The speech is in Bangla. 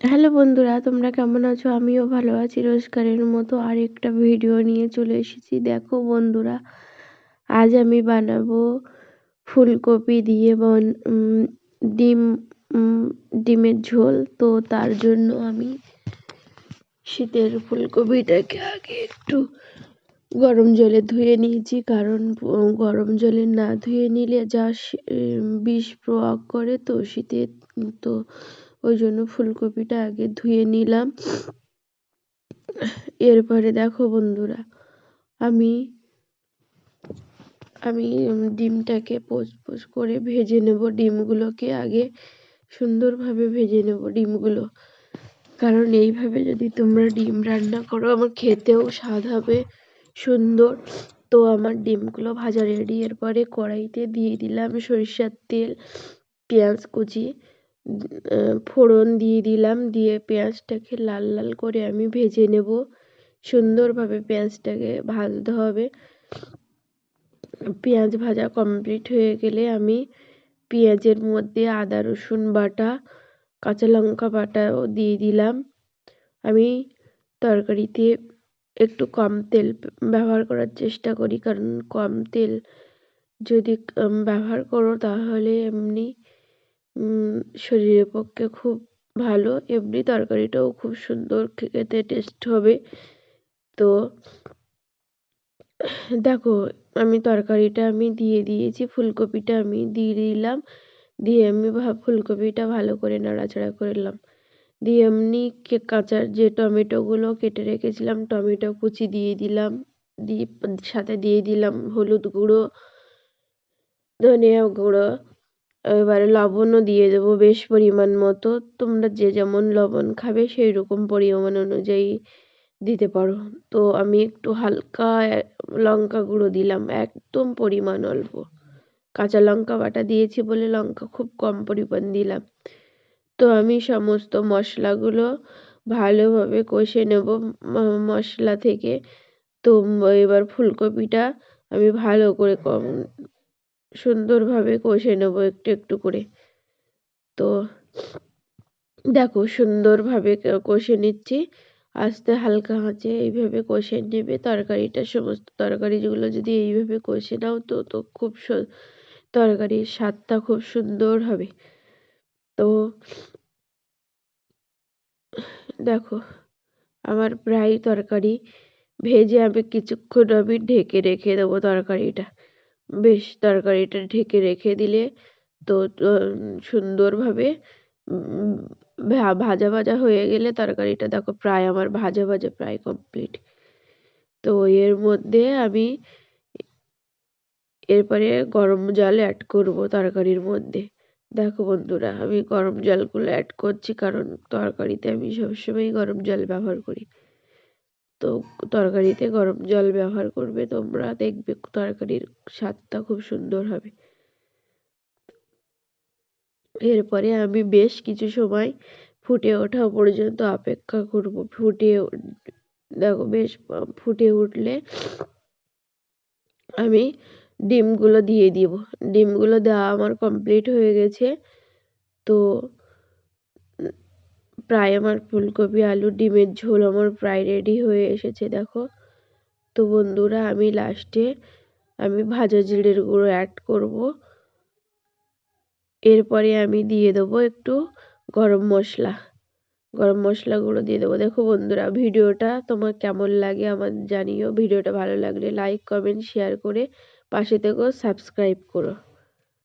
হ্যালো বন্ধুরা, তোমরা কেমন আছো? আমিও ভালো আছি। রোজগারের মতো আরেকটা ভিডিও নিয়ে চলে এসেছি। দেখো বন্ধুরা, আজ আমি বানাবো ফুলকপি দিয়ে বন ডিম ডিমের ঝোল। তো তার জন্য আমি শীতের ফুলকপিটাকে আগে একটু গরম জলে ধুয়ে নিয়েছি। কারণ গরম জলে না ধুয়ে নিলে যা বিষ প্রয়োগ করে, তো শীতের তো ওই জন্য ফুলকপিটা আগে ধুয়ে নিলাম। এরপরে দেখো বন্ধুরা, আমি আমি ডিমটাকে পোচ পোচ করে ভেজে নেব। ডিমগুলোকে আগে সুন্দরভাবে ভেজে নেব ডিমগুলো। কারণ এইভাবে যদি তোমরা ডিম রান্না করো, আমার খেতেও স্বাদ হবে সুন্দর। তো আমার ডিমগুলো ভাজা রেডি। এরপরে কড়াইতে দিয়ে দিলাম সরিষার তেল, পেঁয়াজ কুচি ফোড়ন দিয়ে দিলাম, দিয়ে পেঁয়াজটাকে লাল লাল করে আমি ভেজে নেব। সুন্দরভাবে পেঁয়াজটাকে ভাজতে হবে। পেঁয়াজ ভাজা কমপ্লিট হয়ে গেলে আমি পেঁয়াজের মধ্যে আদা, রসুন বাটা, কাঁচা লঙ্কা বাটাও দিয়ে দিলাম। আমি তরকারিতে একটু কম তেল ব্যবহার করার চেষ্টা করি, কারণ কম তেল যদি ব্যবহার করো তাহলে এমনি শরীরের পক্ষে খুব ভালো। এমনি তরকারিটাও খুব সুন্দর, খেতে টেস্ট হবে। তো দেখো, আমি তরকারিটা আমি দিয়ে দিয়েছি, ফুলকপিটা আমি দিয়ে দিলাম। দিয়ে আমি ফুলকপিটা ভালো করে নাড়াচাড়া করলাম দিয়ে এমনি কাঁচা যে টমেটোগুলো কেটে রেখেছিলাম, টমেটো কুচি দিয়ে দিলাম। দিয়ে সাথে দিয়ে দিলাম হলুদ গুঁড়ো, ধনিয়া গুঁড়ো। এবারে লবণও দিয়ে দেবো বেশ পরিমাণ মতো। তোমরা যে যেমন লবণ খাবে সেই রকম পরিমাণ অনুযায়ী দিতে পারো। তো আমি একটু হালকা লঙ্কা গুঁড়ো দিলাম, একদম পরিমাণ অল্প। কাঁচা লঙ্কা বাটা দিয়েছি বলে লঙ্কা খুব কম পরিমাণ দিলাম। তো আমি সমস্ত মশলাগুলো ভালোভাবে কষে নেব মশলা থেকে। তো এবার ফুলকপিটা আমি ভালো করে সুন্দরভাবে কষে নেব একটু একটু করে। তো দেখো সুন্দরভাবে কষে নিচ্ছি। আস্তে হালকা আঁচে এইভাবে কষে নেবে তরকারিটা, সমস্ত তরকারিগুলো যদি এইভাবে কষে নাও তো তো খুব তরকারির স্বাদটা খুব সুন্দর হবে। তো দেখো আমার প্রায় তরকারি ভেজে আমি কিছুক্ষণ আমি ঢেকে রেখে দেবো তরকারিটা। বেশ তরকারিটা ঢেকে রেখে দিলে তো সুন্দরভাবে ভাজা ভাজা হয়ে গেলে তরকারিটা দেখো প্রায় আমার ভাজা ভাজা প্রায় কমপ্লিট তো এর মধ্যে আমি এরপরে গরম জল অ্যাড করব তরকারির মধ্যে। দেখো বন্ধুরা, আমি গরম জলগুলো অ্যাড করছি কারণ তরকারিতে আমি সবসময় গরম জল ব্যবহার করি। তো তরকারিতে গরম জল ব্যবহার করবে, তোমরা দেখবে তরকারির স্বাদটা খুব সুন্দর হবে। এরপরে আমি বেশ কিছু সময় ফুটে ওঠা পর্যন্ত অপেক্ষা করব। ফুটে দেখো বেশ ফুটে উঠলে আমি ডিমগুলো দিয়ে দিব। ডিমগুলো দেওয়া আমার কমপ্লিট হয়ে গেছে। তো প্রায় আমার ফুলকপি, আলু, ডিমের ঝোল আমার প্রায় রেডি হয়ে এসেছে, দেখো। তো বন্ধুরা, আমি লাস্টে আমি ভাজা জিরের গুঁড়ো অ্যাড করব। এরপরে আমি দিয়ে দেবো একটু গরম মশলা। গরম মশলা গুঁড়ো দিয়ে দেবো। দেখো বন্ধুরা, ভিডিওটা তোমার কেমন লাগে আমার জানিও। ভিডিওটা ভালো লাগলে লাইক কমেন্ট শেয়ার করে পাশে থেকেও সাবস্ক্রাইব করো।